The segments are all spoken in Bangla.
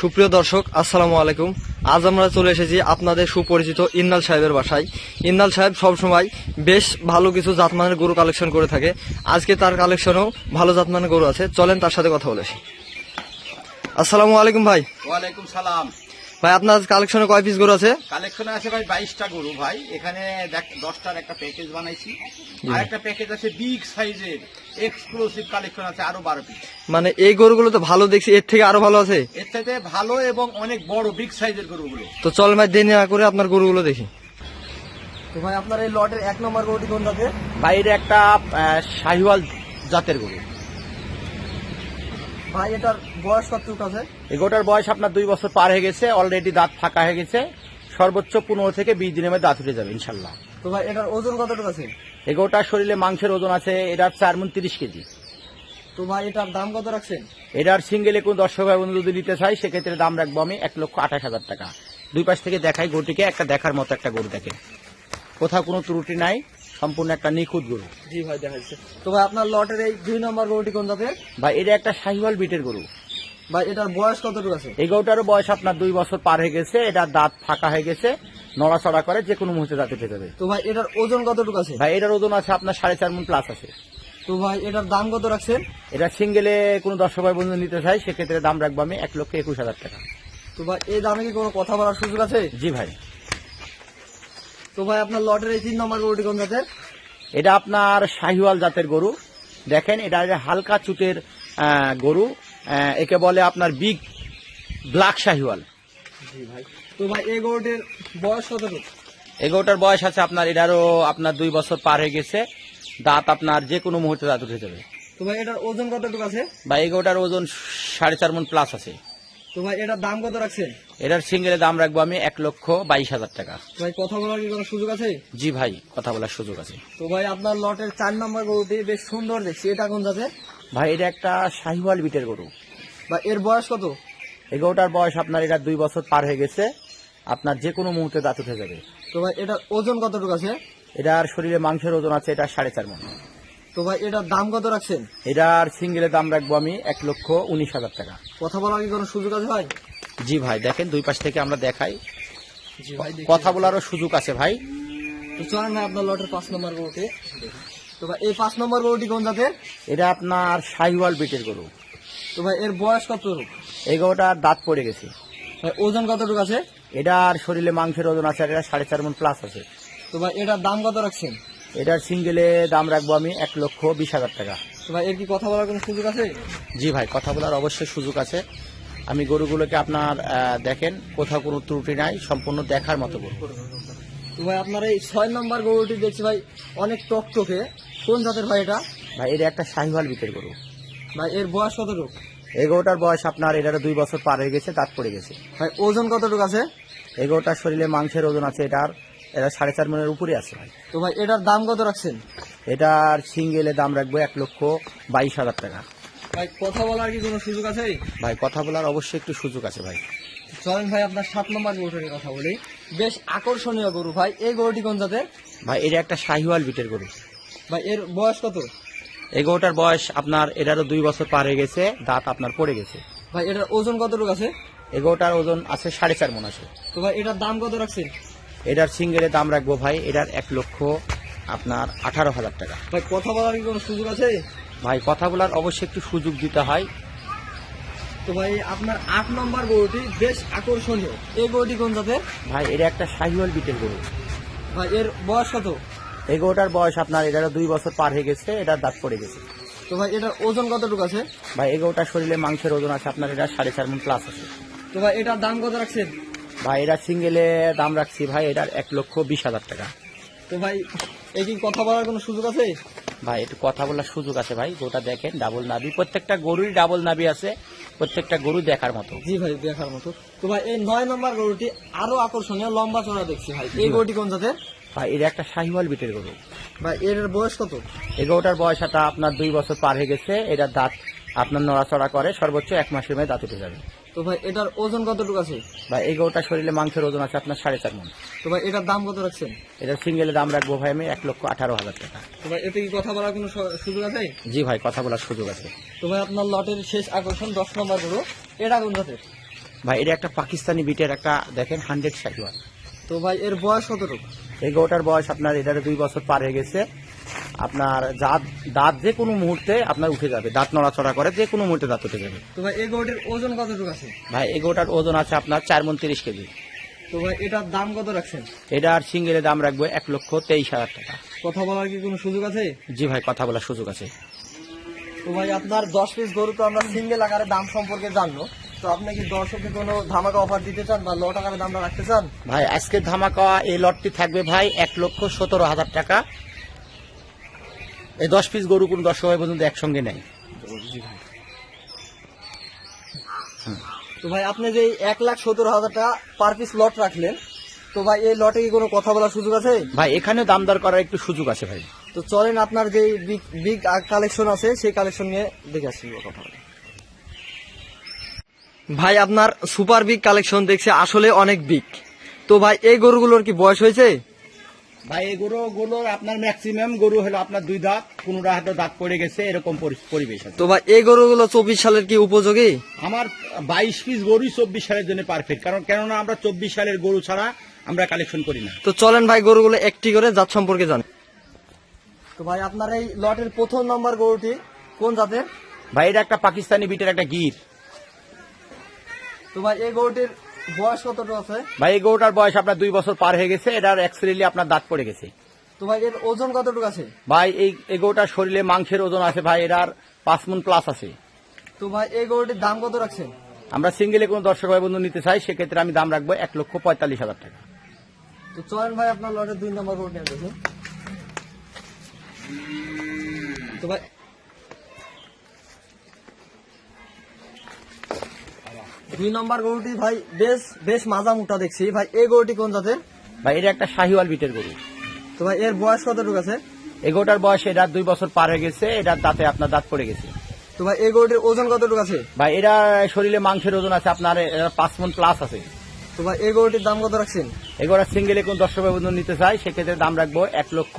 সুপ্রিয় দর্শক, আসসালামু আলাইকুম। আজ আমরা চলে এসেছি আপনাদের সুপরিচিত ইন্নাল সাহেবের বাসায়। ইন্নাল সাহেব সবসময় বেশ ভালো কিছু জাতমানের গরু কালেকশন করে থাকে। আজকে তার কালেকশনেও ভালো জাতমানের গরু আছে। চলেন তার সাথে কথা বলে আসসালামু আলাইকুম ভাই। ওয়ালাইকুম সালাম। ভাই আপনার কালেকশনে কয় পিস গরু আছে? কালেকশনে আছে ভাই বাইশটা গরু ভাই। এখানে দেখ দশটার একটা প্যাকেজ বানাইছি। আর একটা প্যাকেজ আছে বিগ সাইজের এক্সক্লুসিভ কালেকশন আছে আরও বারো পিস মানে এই গরুগুলো তো ভালো দেখছি এর থেকে আরও ভালো আছে? এর থেকে ভালো এবং অনেক বড় বিগ সাইজের গরুগুলো। তো চল ভাই দেরি না করে আপনার গরুগুলো দেখি। তো ভাই আপনার এই লটের এক নম্বর গরুটি কোনটাতে বাইরে একটা শাহিওয়াল জাতের গরু। ভাই এটার বয়স কতটুকু আছে? এই গরুটার বয়স আপনার দুই বছর পার হয়ে গেছে অলরেডি দাঁত ফাঁকা হয়ে গেছে সর্বোচ্চ পনেরো থেকে বিশ দিনের মধ্যে দাঁত উঠে যাবে ইনশাল্লাহ। তো ভাই এটার ওজন কতটুকু আছে? এই গরুটার শরীরে মাংসের ওজন আছে এটার চার মন তিরিশ কেজি। তো ভাই এটার দাম কত রাখছেন? এটার সিঙ্গেলে কোন দর্শক ভাই বন্ধু যদি নিতে চাই সেক্ষেত্রে দাম রাখব আমি এক লক্ষ আঠাশ হাজার টাকা। দুই পাশ থেকে দেখাই গরুটিকে একটা দেখার মতো একটা গরু দেখে কোথাও কোনো ত্রুটি নাই। সম্পূর্ণ একটা নিখুঁত গরু। জি ভাই দেখা যাচ্ছে। তো ভাই আপনার লটের এই দুই নম্বর গরুটি কোন জাতের? বা এটা একটা শাহিওয়াল বিটের গরু। ভাই এটার বয়স কতটুকু আছে? এই গরুটারও বয়স আপনার দুই বছর পার হয়ে গেছে এটা দাঁত ফাঁকা হয়ে গেছে নড়াচড়া করে যে কোনো মুহূর্তে দাঁতে উঠে যাবে। তো ভাই এটার ওজন কতটুকু আছে? ভাই এটার ওজন আছে আপনার সাড়ে চার মন প্লাস আছে। তো ভাই এটার দাম কত রাখছেন? এটা সিঙ্গেলে কোনো দর্শক ভাই বন্ধু নিতে চাই সেক্ষেত্রে দাম রাখব আমি এক লক্ষ একুশ হাজার টাকা। তো ভাই এই দামে কি কোনো কথা বলার সুযোগ আছে? জি ভাই। তো ভাই আপনার লটের এই তিন নম্বর গরুটি কোন জাতের? এটা আপনার শাহিওয়াল জাতের গরু। দেখেন এটা হালকা চুটের গরু। একে বলে আপনার বিগ ব্ল্যাক শাহিওয়াল। জি ভাই। তো ভাই এই গরুটির বয়স কতটুকু? এই গরুটার বয়স আছে আপনার এটারও আপনার দুই বছর পার হয়ে গেছে। দাঁত আপনার যে কোনো মুহূর্তে দাঁত উঠে যাবে। তো ভাই এটার ওজন কতটুকু আছে? বা এই গরুটার ওজন সাড়ে চার মন প্লাস আছে। তো ভাই এটার দাম কত রাখছেন? এটার সিঙ্গেলের দাম রাখব আমি এক লক্ষ বাইশ হাজার টাকা। ভাই কথা বলার কি কোনো সুযোগ আছে? জি ভাই কথা বলার সুযোগ আছে। তো ভাই আপনার লটের চার নম্বর গরুটি বেশ সুন্দর দেখছি। এটা কোন জাতের? ভাই এটা একটা শাহিওয়াল বিটের গরু। বা এর বয়স কত? এই গরুটার বয়স আপনার এটা দুই বছর পার হয়ে গেছে। আপনার যে কোনো মুহূর্তে দাঁত উঠে যাবে। তো ভাই এটার ওজন কতটুকু আছে? এটার শরীরে মাংসের ওজন আছে এটা সাড়ে চার মন। তো ভাই এটার দাম কত রাখছেন? এটার সিঙ্গেলের দাম রাখব আমি এক লক্ষ উনিশ হাজার টাকা। কথা বলার কি কোনো সুযোগ আছে ভাই? জি ভাই দেখেন দুই পাশ থেকে আমরা দেখাই। ভাই কথা বলারও সুযোগ আছে ভাই। তো চলেন ভাই আপনার লটের পাঁচ নম্বর তো ভাই এই পাঁচ নম্বর কোন জাতের? এটা আপনার শাহিওয়াল বিটের গরু। তো ভাই এর বয়স কতটুকু এই গরুটার দাঁত পড়ে গেছে। ভাই ওজন কতটুকু আছে? এটার শরীরে মাংসের ওজন আছে এটা সাড়ে চার মন প্লাস আছে। তো ভাই এটার দাম কত রাখছেন? এটার সিঙ্গেলে দাম রাখব আমি এক লক্ষ বিশ হাজার টাকা। তো ভাই এর কি কথা বলার কোনো সুযোগ আছে? জি ভাই কথা বলার অবশ্যই সুযোগ আছে। আমি গরুগুলোকে আপনার দেখেন কোথাও কোনো ত্রুটি নাই সম্পূর্ণ দেখার মতো গরু। তো ভাই আপনার এই ছয় নম্বর গরুটি দেখছি ভাই অনেক টকটকে। কোন জাতের ভাই এটা? ভাই এটা একটা শাহিওয়াল বিটের গরু। ভাই এর বয়স কতটুকু? এই গরুটার বয়স আপনার এটারও দুই বছর পার হয়ে গেছে দাঁত পড়ে গেছে। ভাই ওজন কতটুকু আছে? এই গরুটার শরীরে মাংসের ওজন আছে এটার এটা সাড়ে চার মনের উপরে আছে ভাই। তো ভাই এটার দাম কত রাখছেন? এটার সিঙ্গেলে দাম রাখব এক লক্ষ বাইশ হাজার টাকা। ভাই কথা বলার কি কোনো সুযোগ আছে? ভাই কথা বলার অবশ্যই একটু সুযোগ আছে ভাই। চলেন ভাই আপনার সাত নম্বর গরুটির কথা বলি। বেশ আকর্ষণীয় গরু ভাই এই গরুটি কোন জাতের? ভাই এটা একটা শাহিওয়াল বিটের গরু। ভাই এর বয়স কত? এই গরুটার বয়স আপনার এটারও দুই বছর পার হয়ে গেছে দাঁত আপনার পড়ে গেছে। ভাই এটার ওজন কতটুকু আছে? এই গরুটার ওজন আছে সাড়ে চার মন আছে। তো ভাই এটার দাম কত রাখছেন? এটার সিঙ্গেলে দাম রাখব ভাই এটার এক লক্ষ আপনার আঠারো হাজার টাকা। ভাই কথা বলার কি কোনো সুযোগ আছে? ভাই কথা বলার অবশ্যই একটু সুযোগ দিতে হয়। তো ভাই আপনার আট নম্বর গরুটি বেশ আকর্ষণীয়। এই গরুটি কোন জাতের? ভাই এটা একটা শাহিওয়াল বিটের গরু। ভাই এর বয়স কত? এই গরুটার বয়স আপনার এটারও দুই বছর পার হয়ে গেছে এটার দাঁত পড়ে গেছে। তো ভাই এটার ওজন কতটুকু আছে? ভাই এই গরুটার শরীরে মাংসের ওজন আছে আপনার এটা সাড়ে চার মন প্লাস আছে। তো ভাই এটার দাম কত রাখছেন? ভাই এটা সিঙ্গেলে দাম রাখছি ভাই এটার এক লক্ষ বিশ হাজার টাকা। তো ভাই এই কি কথা বলার কোনো সুযোগ আছে? ভাই একটু কথা বলার সুযোগ আছে ভাই গোটা দেখেন ডাবল নাবি প্রত্যেকটা গরুরই ডাবল নাবি আছে প্রত্যেকটা গরু দেখার মতো। জি ভাই দেখার মতো। তো ভাই এই নয় নম্বর গরুটি আরও আকর্ষণীয় লম্বা চড়া দেখছি ভাই। এই গরুটি কোন জাতের? ভাই এটা একটা শাহিওয়াল বিটের গরু। ভাই এর বয়স কত? এই গরুটার বয়স এটা আপনার দুই বছর পার হয়ে গেছে এটার দাঁত আপনার নড়াচড়া করে সর্বোচ্চ এক মাসের মধ্যে দাঁত উঠে যাবে। তো ভাই এটার ওজন কতটুকু আছে? ভাই এই গরুটার শরীরে মাংসের ওজন আছে আপনার সাড়ে চার মন। তো ভাই এটার দাম কত রাখছেন? এটার সিঙ্গেলের দাম রাখব ভাই আমি এক লক্ষ আঠারো হাজার টাকা। তো ভাই এতে কি কথা বলার কোনো সুযোগ আছে? জি ভাই কথা বলার সুযোগ আছে। তো ভাই আপনার লটের শেষ আকর্ষণ দশ নম্বর গরু এটা কোন জাতের? ভাই এটা একটা পাকিস্তানি বিটের একটা দেখেন হান্ড্রেড শাহিওয়াল তো ভাই এর বয়স কতটুকু? এই গরুটার বয়স আপনার এটার দুই বছর পার হয়ে গেছে। আপনার দাঁত দাঁত যে কোনো মুহূর্তে আপনার উঠে যাবে দাঁত নড়াচড়া করে যে কোনো মুহূর্তে দাঁত উঠে যাবে। তো ভাই এই গরুটির ওজন কতটুকু আছে? ভাই এই গরুটার ওজন আছে আপনার চার মন তিরিশ কেজি। তো ভাই এটার দাম কত রাখছেন? এটার সিঙ্গেলের দাম রাখব এক লক্ষ তেইশ হাজার টাকা। কথা বলার কি কোনো সুযোগ আছে? জি ভাই কথা বলার সুযোগ আছে। তো ভাই আপনার দশ পিস গরু তো আমরা সিঙ্গেল আকারে দাম সম্পর্কে জানলো তো আপনি কি দর্শককে কোনো ধামাকা অফার দিতে চান বা লট আকারে দামটা রাখতে চান? ভাই আজকের ধামাকা এই লটটি থাকবে ভাই এক লক্ষ সতেরো হাজার টাকা। এই দশ পিস গরু কোন দশ সময় পর্যন্ত একসঙ্গে নেই তো ভাই আপনি যে এক লাখ সত্তর হাজার টাকা পার পিস লট রাখলেন তো ভাই এই লটে কি কোনো কথা বলার সুযোগ আছে? ভাই এখানে দাম দর করার একটু সুযোগ আছে ভাই। তো চলেন আপনার যে বিগ বিগ কালেকশন আছে সেই কালেকশন নিয়ে দেখে আসছি কথা বলে। ভাই আপনার সুপার বিগ কালেকশন দেখছে আসলে অনেক বিগ তো ভাই এই গরুগুলোর কি বয়স হয়েছে? ভাই এই গরু গুলো আপনার ম্যাক্সিমাম গরু হলো আপনার দুই দাঁত কোনোটা হয়তো দাঁত পড়ে গেছে এরকম পরি- পরিবেশ আছে। তো ভাই এই গরুগুলো চব্বিশ সালের কি উপযোগী? আমার বাইশ পিস গরুই চব্বিশ সালের জন্য পারফেক্ট কারণ কেননা আমরা চব্বিশ সালের গরু ছাড়া আমরা কালেকশন করি না। তো চলেন ভাই গরুগুলো একটি করে জাত সম্পর্কে জান। তো ভাই আপনার এই লটের প্রথম নম্বর গরুটি কোন জাতের? ভাই এটা একটা পাকিস্তানি বিটের একটা গির। তো ভাই এই গরুটির বয়স কতটা আছে? ভাই এই গরুটার বয়স আপনার দুই বছর পার হয়ে গেছে। এটার এক্সরেলি আপনার দাঁত পড়ে গেছে। তো ভাই এর ওজন কতটুকু আছে? ভাই এই এই গরুটার শরীরে মাংসের ওজন আছে। ভাই এটার পাঁচ মন প্লাস আছে। তো ভাই এই গরুটির দাম কত রাখছেন? আমরা সিঙ্গেলে কোনো দর্শক ভাই বন্ধু নিতে চাই সেক্ষেত্রে আমি দাম রাখব এক লক্ষ পঁয়তাল্লিশ হাজার টাকা। তো চলেন ভাই আপনার লটের দুই নম্বর আমি দেখি তো ভাই দুই নম্বর গরুটি ভাই বেশ বেশ মাজা মোটা দেখছি। ভাই এই গরুটি কোন জাতের? ভাই এটা একটা শাহিওয়াল বিটের গরু। তো ভাই এর বয়স কতটুকু আছে? এই গরুটার বয়স এটার দুই বছর পার হয়ে গেছে এটার দাঁতে আপনার দাঁত পড়ে গেছে। তো ভাই এই গরুটির ওজন কতটুকু আছে? ভাই এটা শরীরে মাংসের ওজন আছে আপনার পাঁচ মন প্লাস আছে। তো ভাই এই গরুটির দাম কত রাখছেন? এগুলো সিঙ্গেলে কোন দর্শক বন্ধু নিতে চাই সেক্ষেত্রে দাম রাখব এক লক্ষ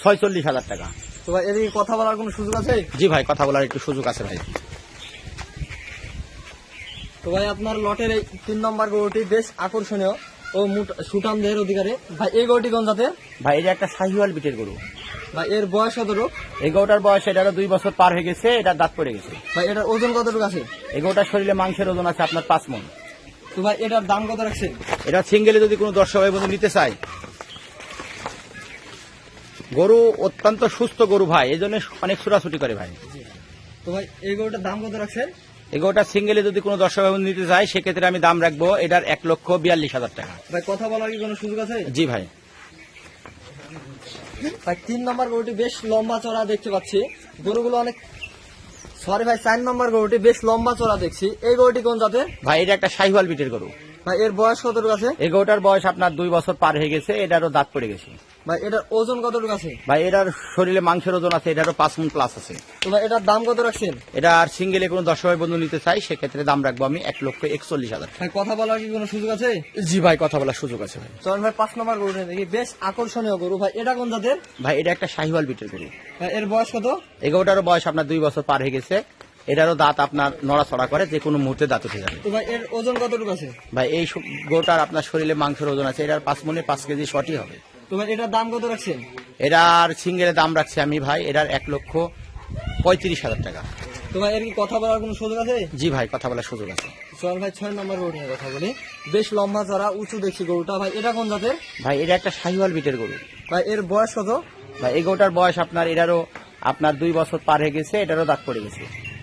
ছয়চল্লিশ হাজার টাকা। তো ভাই এদিকে কথা বলার কোনো সুযোগ আছে? জি ভাই কথা বলার একটু সুযোগ আছে ভাই। তো ভাই আপনার লটের এই তিন নম্বর গরুটি বেশ আকর্ষণীয় ও সুঠাম দেহের অধিকারে। ভাই এই গরুটি কোন জাতের? ভাই এটা একটা শাহিওয়াল বিটের গরু। ভাই এর বয়স কতটুকু? এই গরুটার বয়স এটারও দুই বছর পার হয়ে গেছে এটার দাঁত পড়ে গেছে। ভাই এটার ওজন কতটুকু আছে? এই গরুটার শরীরে মাংসের ওজন আছে আপনার পাঁচ মন তো ভাই এটার দাম কত রাখছেন? এটা সিঙ্গেলে যদি কোনো দর্শক বন্ধু নিতে চাই গরু অত্যন্ত সুস্থ গরু ভাই এই জন্য অনেক ছুটাছুটি করে ভাই। তো ভাই এই গরুটার দাম কত রাখছেন? এই গরুটা সিঙ্গেলে যদি কোনো দর্শক নিতে চাই সেক্ষেত্রে আমি দাম রাখব এটার এক লক্ষ বিয়াল্লিশ হাজার টাকা। ভাই কথা বলার কি কোনো সুযোগ আছে? জি ভাই। ভাই তিন নম্বর গরুটি বেশ লম্বা চড়া দেখতে পাচ্ছি। গরুগুলো অনেক সরি ভাই চার নম্বর গরুটি বেশ লম্বা চড়া দেখছি। এই গরুটি কোন জাতের? ভাই এটা একটা শাহিওয়াল বিটের গরু। ভাই এর বয়স কত আছে? এই গরুটার বয়স আপনার দুই বছর পার হয়ে গেছে এটারও দাঁত পড়ে গেছে। ভাই এটার ওজন কতটুকু আছে? ভাই এটার শরীরে মাংসের ওজন আছে এটারও পাঁচ মন প্লাস আছে। তো ভাই এটার দাম কত রাখছেন? এটা আর সিঙ্গেলে কোনো দর্শক ভাই বন্ধু নিতে চাই সেক্ষেত্রে দাম রাখব আমি এক লক্ষ একচল্লিশ হাজার ভাই কথা বলার কি কোনো সুযোগ আছে? জি ভাই কথা বলার সুযোগ আছে ভাই। চলেন ভাই পাঁচ নম্বর গরুটা দেখি। বেশ আকর্ষণীয় গরু। ভাই এটা কোন জাতের? ভাই এটা একটা শাহিওয়াল বিটের গরু। এর বয়স কত? এই গরুটারও বয়স আপনার দুই বছর পার হয়ে গেছে। এটারও দাঁত আপনার নড়াচড়া করে যে কোনো মুহূর্তে দাঁত উঠে যাবে। তো ভাই এর ওজন কতটুকু আছে? ভাই এই গোটার আপনার শরীরে মাংসের ওজন আছে এটার পাঁচ মনে পাঁচ কেজি শর্টই হবে। তো ভাই এটার দাম কত রাখছেন? এটার সিঙ্গেলের দাম রাখছি আমি ভাই এটার এক লক্ষ পঁয়ত্রিশ হাজার টাকা। তো ভাই এর কি কথা বলার কোনো সুযোগ আছে? জি ভাই কথা বলার সুযোগ আছে। চল ভাই ছয় নম্বর গরু নিয়ে কথা বলি। বেশ লম্বা চড়া উঁচু দেখছি গরুটা ভাই এটা কোন জাতের? ভাই এটা একটা শাহিওয়াল বিটের গরু। ভাই এর বয়স কত? ভাই এই গরুটার বয়স আপনার এটারও আপনার দুই বছর পার হয়ে গেছে এটারও দাঁত পড়ে গেছে।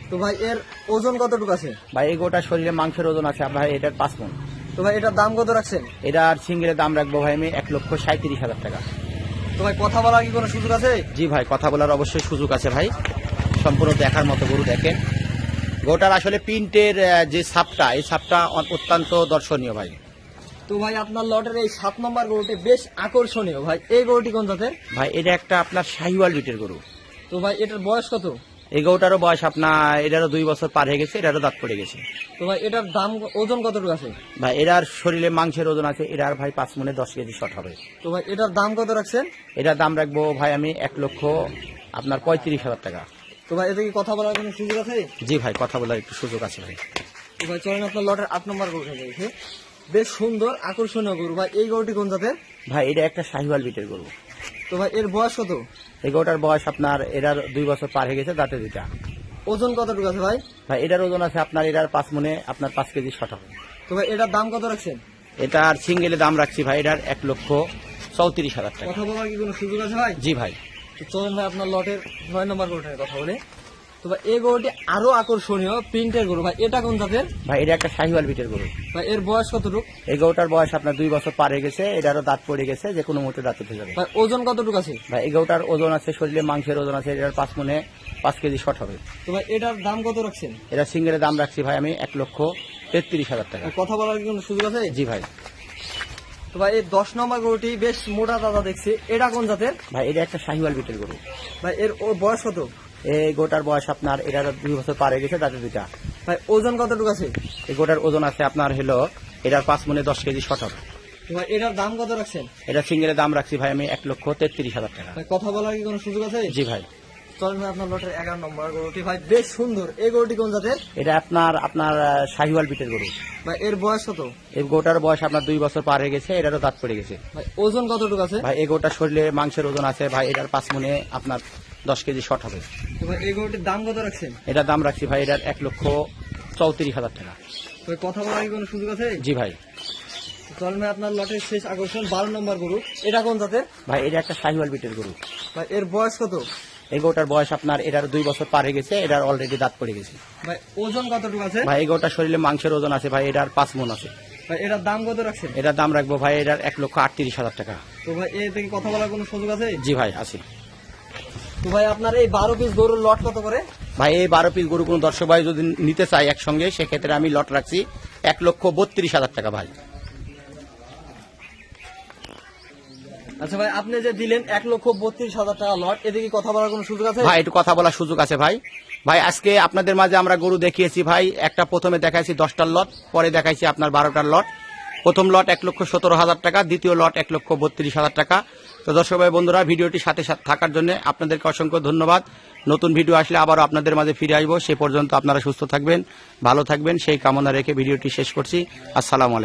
তো ভাই এর ওজন কতটুকু আছে? ভাই এই গরুটার শরীরে মাংসের ওজন আছে আপনার এটার পাঁচ মন তো ভাই এটার দাম কত রাখছেন? এটার সিঙ্গেলের দাম রাখব ভাই আমি এক লক্ষ সাঁত্রিশ হাজার টাকা। তো ভাই কথা বলার কি কোনো সুযোগ আছে? জি ভাই কথা বলার অবশ্যই সুযোগ আছে ভাই। সম্পূর্ণ দেখার মতো গরু দেখেন। গরুটার আসলে প্রিন্টের যে ছাপটা এই ছাপটা অত্যন্ত দর্শনীয় ভাই। তো ভাই আপনার লটের এই সাত নম্বর গরুটি বেশ আকর্ষণীয় ভাই। এই গরুটি কোন জাতের? ভাই এটা একটা আপনার শাহিওয়াল বিটের গরু। তো ভাই এটার বয়স কত? এই গরুটারও বয়স আপনার এটারও দুই বছর পার হয়ে গেছে এটারও দাঁত পড়ে গেছে। তো ভাই এটার দাম ওজন কতটুকু আছে? ভাই এটার শরীরে মাংসের ওজন আছে এটার ভাই পাঁচ মনে দশ কেজি শট হবে। তো ভাই এটার দাম কত রাখছেন? এটার দাম রাখব ভাই আমি এক লক্ষ আপনার পঁয়ত্রিশ হাজার টাকা। তো ভাই এতে কি কথা বলার কোনো সুযোগ আছে? জি ভাই কথা বলার একটু সুযোগ আছে ভাই। তো ভাই চলেন আপনার লটের আট নম্বর গরুটা দেখে বেশ সুন্দর আকর্ষণীয় গরু। ভাই এই গরুটি কোন জাতের? ভাই এটা একটা শাহিওয়াল বিটের গরু। তো ভাই এর বয়স কত? এই গোটার বয়স আপনার এটার দুই বছর পার হয়ে গেছে দাঁতে দুইটা। ওজন কতটুকু আছে ভাই? ভাই এটার ওজন আছে আপনার এটার পাঁচ মনে আপনার পাঁচ কেজি শট হবে। তো ভাই এটার দাম কত রাখছেন? এটার সিঙ্গেলে দাম রাখছি ভাই এটার এক লক্ষ চৌত্রিশ হাজার টাকা। কথা বলার কি কোনো সুযোগ আছে ভাই? জি ভাই। তো চলেন ভাই আপনার লটের নয় নম্বর কথা বলে। তো ভাই এই গরুটি আরও আকর্ষণীয় প্রিন্টের গরু। ভাই এটা কোন জাতের? ভাই এটা একটা শাহিওয়াল বিটের গরু। ভাই এর বয়স কতটুকু? এই গরুটার বয়স আপনার দুই বছর পার হয়ে গেছে এটারও দাঁত পড়ে গেছে যে কোনো মুহূর্তে দাঁত উঠে যাবে। ভাই ওজন কতটুকু আছে? ভাই এই গরুটার ওজন আছে শরীরে মাংসের ওজন আছে এটার পাঁচ মনে পাঁচ কেজি শট হবে। তো ভাই এটার দাম কত রাখছেন? এটা সিঙ্গেলের দাম রাখছি ভাই আমি এক লক্ষ তেত্রিশ হাজার টাকা। কথা বলার কি কোনো সুযোগ আছে? জি ভাই। তো ভাই এই দশ নম্বর গরুটি বেশ মোটা দাদা দেখছি। এটা কোন জাতের? ভাই এটা একটা শাহিওয়াল বিটের গরু। ভাই এর বয়স কত? এই গোটার বয়স আপনার এটা দুই বছর পারে হয়ে গেছে দাদা দুইটা। ভাই ওজন কতটুকু আছে? এই গোটার ওজন আছে আপনার হলো এটার পাঁচ মনে দশ কেজি শটক ভাই এটার দাম কত রাখছেন? এটা সিঙ্গেলের দাম রাখছি ভাই আমি এক লক্ষ তেত্রিশ হাজার টাকা। কথা বলার কি কোনো সুযোগ আছে? জি ভাই। চলেন ভাই আপনার লটের এগারো নম্বর গরুটি। ভাই বেশ সুন্দর। এই গরুটি কোন জাতের? এটা আপনার আপনার আহ, শাহিওয়াল বিটের গরু। ভাই এর বয়স কত? এই গোটার বয়স আপনার দুই বছর পার হয়ে গেছে এটারও দাঁত পড়ে গেছে। ভাই ওজন কতটুকু আছে? ভাই এই গোটার শরীরে মাংসের ওজন আছে ভাই এটার পাঁচ মনে আপনার দশ কেজি শট হবে। তো ভাই এই গরুটির দাম কত রাখছেন? এটার দাম রাখছি ভাই এটার এক লক্ষ চৌত্রিশ হাজার টাকা। ভাই কথা বলার কি কোনো সুযোগ আছে? জি ভাই। চলেন ভাই আপনার লটের শেষ আকর্ষণ বারো নম্বর গরু। এটা কোন জাতের? ভাই এটা একটা শাহিওয়াল বিটের গরু। ভাই এর বয়স কত? এই গোটার বয়স আপনার এটার দুই বছর পার গেছে এটার অলরেডি দাঁত পড়ে গেছে। ভাই ওজন কতটুকু আছে? ভাই এই গোটার শরীরে মাংসের ওজন আছে ভাই এটার পাঁচ মন আছে। ভাই এটার দাম কত রাখছেন? এটার দাম রাখব ভাই এটার এক লক্ষ আটত্রিশ হাজার টাকা। তো ভাই এ থেকে কথা বলার কোনো সুযোগ আছে? জি ভাই আছে। তো ভাই আপনার এই বারো পিস গরুর লট কত করে? ভাই এই বারো পিস গরু কোনো দর্শক ভাই যদি নিতে চাই একসঙ্গে সেক্ষেত্রে আমি লট রাখছি এক লক্ষ বত্রিশ হাজার টাকা ভাই। আচ্ছা ভাই, আপনি যে দিলেন এক লক্ষ বত্রিশ হাজার টাকা লট, এদিকে কথা বলার কোনো সুযোগ আছে? ভাই, একটু কথা বলার সুযোগ আছে ভাই। ভাই, আজকে আপনাদের মাঝে আমরা গরু দেখিয়েছি ভাই। একটা প্রথমে দেখাইছি দশটার লট, পরে দেখাইছি আপনার বারোটার লট। প্রথম লট এক লক্ষ সতেরো হাজার টাকা, দ্বিতীয় লট এক লক্ষ বত্রিশ হাজার টাকা। তো দর্শক ভাই, বন্ধুরা, ভিডিওটি সাথে সাথে থাকার জন্য আপনাদেরকে অসংখ্য ধন্যবাদ। নতুন ভিডিও আসলে আবারও আপনাদের মাঝে ফিরে আসব। সে পর্যন্ত আপনারা সুস্থ থাকবেন, ভালো থাকবেন। সেই কামনা রেখে ভিডিওটি শেষ করছি। আসসালামু আলাইকুম।